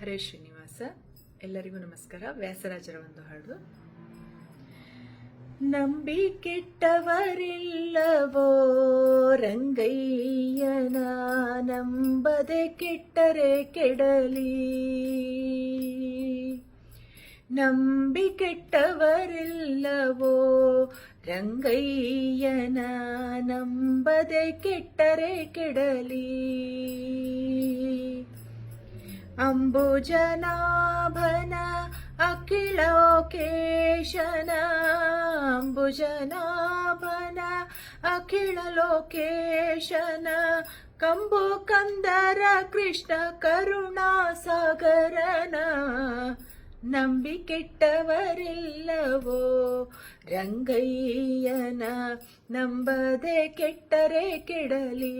ಹರೇ ಶ್ರೀನಿವಾಸ, ಎಲ್ಲರಿಗೂ ನಮಸ್ಕಾರ. ವ್ಯಾಸರಾಜರ ಒಂದು ಹಾಡು. ನಂಬಿ ಕೆಟ್ಟವರಿಲ್ಲವೋ ರಂಗಯ್ಯನ, ನಂಬದೆ ಕೆಟ್ಟರೆ ಕೆಡಲಿ. ನಂಬಿ ಕೆಟ್ಟವರಿಲ್ಲವೋ ರಂಗಯ್ಯನ, ನಂಬದೆ ಕೆಟ್ಟರೆ ಕೆಡಲಿ. ಅಂಬುಜನಾಭನ ಅಖಿಳೋಕೇಶನ ಅಂಬುಜನಾಭನ ಅಖಿಳ ಲೋಕೇಶನ, ಕಂಬು ಕಂದರ ಕೃಷ್ಣ ಕರುಣಾ ಸಾಗರನ ಕೆಟ್ಟವರಿಲ್ಲವೋ ರಂಗಯ್ಯನ, ನಂಬದೆ ಕೆಟ್ಟರೆ ಕೆಡಲಿ.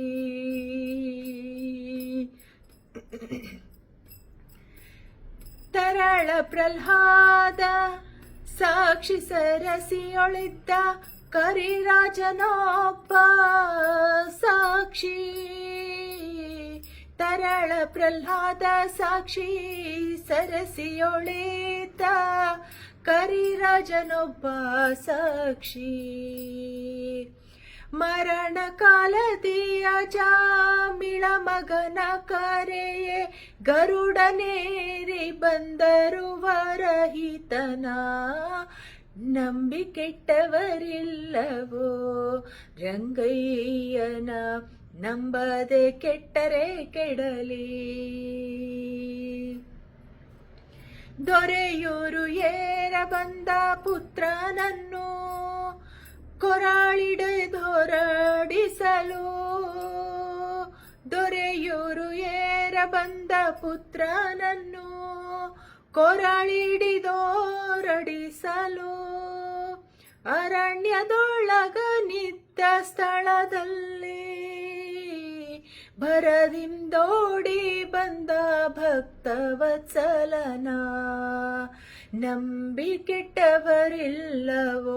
ತರಳ ಪ್ರಹ್ಲಾದ, ಸಾಕ್ಷಿ ಸರಸಿಯೊಳಿದ್ದ ಕರಿರಾಜನೊಬ್ಬ ಸಾಕ್ಷಿ. ತರಳ ಪ್ರಹ್ಲಾದ, ಸಾಕ್ಷಿ ಸರಸಿಯೊಳಿದ್ದ ಕರಿರಾಜನೊಬ್ಬ ಸಾಕ್ಷಿ. ಮರಣ ಕಾಲದಿಯ ಜಾಮಿಳ ಮಗನ ಕರೆಯೇ ಗರುಡನೇರಿ ಬಂದರು ವರಹಿತನ. ನಂಬಿಕೆಟ್ಟವರಿಲ್ಲವೋ? ರಂಗಯ್ಯನ ನಂಬದೆ ಕೆಟ್ಟರೆ ಕೆಡಲಿ. ದೊರೆಯೂರು ಏರ ಬಂದ ಪುತ್ರನನ್ನು ಕೊರಾಳಿಡೆದೊರಡಿಸಲು ದೊರೆಯೂರು ಏರ ಬಂದ ಪುತ್ರನನ್ನು ಕೊರಾಳಿಡಿದೋರಡಿಸಲು ಅರಣ್ಯದೊಳಗ ನಿತ್ಯ ಸ್ಥಳದಲ್ಲಿ ಭರದಿಂದೋಡಿ ಬಂದ ಭಕ್ತವತ್ಸಲನ. ನಂಬಿ ಕೆಟ್ಟವರಿಲ್ಲವೋ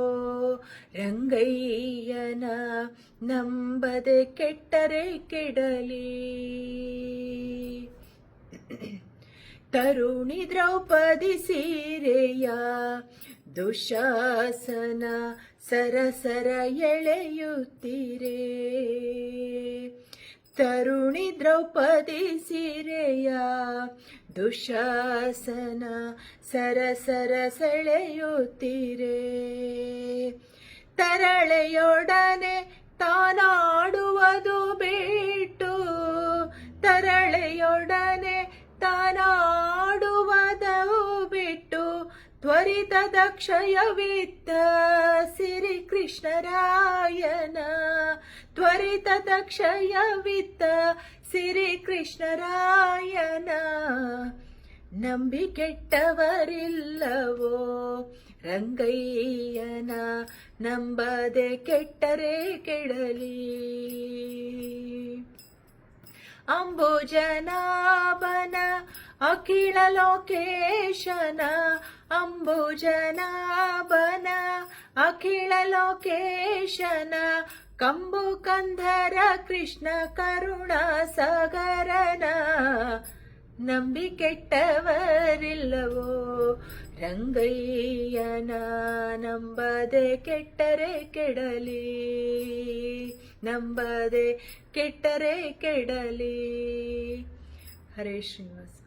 ರಂಗಯ್ಯನ ನಂಬದೆ ಕೆಟ್ಟರೆ ಕೆಡಲಿ. ತರುಣಿ ದ್ರೌಪದಿ ಸೀರೆಯ ದುಶಾಸನ ಸರಸರ ಎಳೆಯುತ್ತೀರೇ. ತರುಣಿ ದ್ರೌಪದಿ ಸೀರೆಯ ದುಶಾಸನ ಸರಸರ ಸೆಳೆಯುತ್ತೀರೇ. ತರಳೆಯೊಡನೆ ತ್ವರಿತ ಸಿರಿ ಕೃಷ್ಣರಾಯನ. ತ್ವರಿತ ದಕ್ಷಯವಿತ್ತ ಸಿರಿ ಕೃಷ್ಣರಾಯನ. ನಂಬಿ ಕೆಟ್ಟವರಿಲ್ಲವೋ ರಂಗಯ್ಯನ ನಂಬದೆ ಕೆಟ್ಟರೆ ಕೆಡಲಿ. ಅಂಬುಜನಾಭನ ಅಖಿಳ ಲೋಕೇಶನ ಅಂಬುಜನಾಭನ. ಅಖಿಳ ಲೋಕೇಶನ ಕಂಬು ಕಂಧರ ಕೃಷ್ಣ ಕರುಣ ಸಾಗರನ. ನಂಬಿ ಕೆಟ್ಟವರಿಲ್ಲವೋ ರಂಗಯ್ಯನ ನಂಬದೆ ಕೆಟ್ಟರೆ ಕೆಡಲಿ. ನಂಬದೆ ಕೆಟ್ಟರೆ ಕೆಡಲಿ. ಹರೇ ಶ್ರೀನಿವಾಸ.